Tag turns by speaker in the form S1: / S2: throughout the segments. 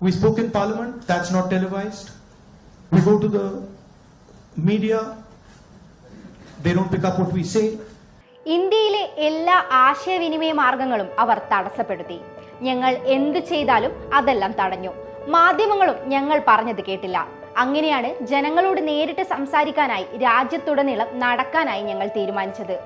S1: We spoke in Parliament, that's not televised. We go to the media, they don't pick up what we say.
S2: ഇന്ത്യയിലെ എല്ലാ ആശയവിനിമയ മാർഗങ്ങളും അവർ തടസ്സപ്പെടുത്തി ഞങ്ങൾ എന്ത് ചെയ്താലും അതെല്ലാം തടഞ്ഞു മാധ്യമങ്ങളും ഞങ്ങൾ പറഞ്ഞത് കേട്ടില്ല അങ്ങനെയാണ് ജനങ്ങളോട് നേരിട്ട് സംസാരിക്കാനായി രാജ്യത്തുടനീളം നടക്കാനായി ഞങ്ങൾ തീരുമാനിച്ചത്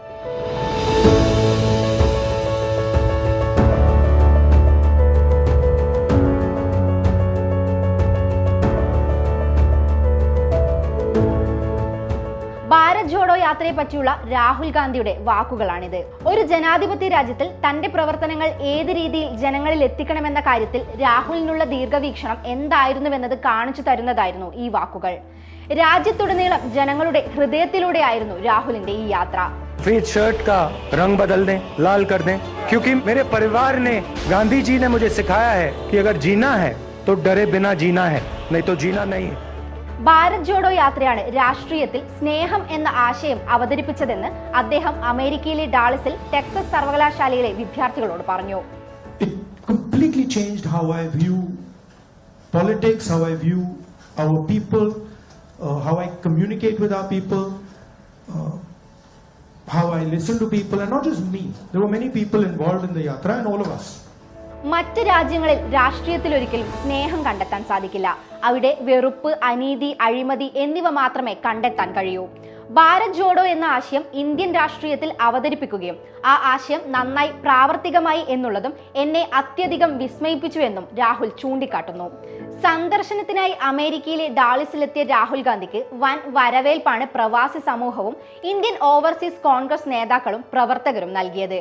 S2: ഭാരത് ജോഡോ യാത്രയെ പറ്റിയുള്ള രാഹുൽ ഗാന്ധിയുടെ വാക്കുകളാണിത് ഒരു ജനാധിപത്യ രാജ്യത്തിൽ തന്റെ പ്രവർത്തനങ്ങൾ ഏത് രീതിയിൽ ജനങ്ങളിൽ എത്തിക്കണമെന്ന കാര്യത്തിൽ രാഹുലിനുള്ള ദീർഘവീക്ഷണം എന്തായിരുന്നുവെന്നത് കാണിച്ചു തരുന്നതായിരുന്നു ഈ വാക്കുകൾ രാജ്യത്തുടനീളം ജനങ്ങളുടെ ഹൃദയത്തിലൂടെയായിരുന്നു രാഹുലിന്റെ ഈ യാത്ര
S3: सफेद शर्ट का रंग बदल दें लाल कर दें क्योंकि मेरे परिवार ने गांधी जी ने मुझे सिखाया है कि अगर जीना है तो डरे बिना जीना है नहीं तो जीना नहीं है
S2: ഭാരത് ജോഡോ യാത്രയാണ് രാഷ്ട്രീയത്തിൽ സ്നേഹം എന്ന ആശയം അവതരിപ്പിച്ചതെന്ന് അദ്ദേഹം അമേരിക്കയിലെ ഡാളസിൽ ടെക്സസ് സർവകലാശാലയിലെ വിദ്യാർത്ഥികളോട് പറഞ്ഞു
S1: completely changed how I view politics, how I view our people, uh, how I communicate with our people, uh, how I listen to people, and not just me. There were many people involved in the yatra, and all of us.
S2: മറ്റ് രാജ്യങ്ങളിൽ രാഷ്ട്രീയത്തിൽ ഒരിക്കലും സ്നേഹം കണ്ടെത്താൻ സാധിക്കില്ല. അവിടെ വെറുപ്പ് അനീതി അഴിമതി എന്നിവ മാത്രമേ കണ്ടെത്താൻ കഴിയൂ. ഭാരത് ജോഡോ എന്ന ആശയം ഇന്ത്യൻ രാഷ്ട്രീയത്തിൽ അവതരിപ്പിക്കുകയും ആ ആശയം നന്നായി പ്രാവർത്തികമായി എന്നുള്ളതും എന്നെ അത്യധികം വിസ്മയിപ്പിച്ചു എന്നും രാഹുൽ ചൂണ്ടിക്കാട്ടുന്നു. സന്ദർശനത്തിനായി അമേരിക്കയിലെ ഡാളിസിലെത്തിയ രാഹുൽ ഗാന്ധിക്ക് വൻ വരവേൽപ്പാണ് പ്രവാസി സമൂഹവും ഇന്ത്യൻ ഓവർസീസ് കോൺഗ്രസ് നേതാക്കളും പ്രവർത്തകരും നൽകിയത്.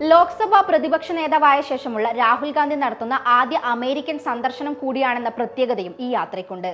S2: ലോക്സഭാ പ്രതിപക്ഷ നേതാവായ ശേഷമുള്ള രാഹുൽ ഗാന്ധി നടത്തുന്ന ആദ്യ അമേരിക്കൻ സന്ദർശനം കൂടിയാണെന്ന പ്രത്യേകതയും ഈ യാത്രയ്ക്കുണ്ട്.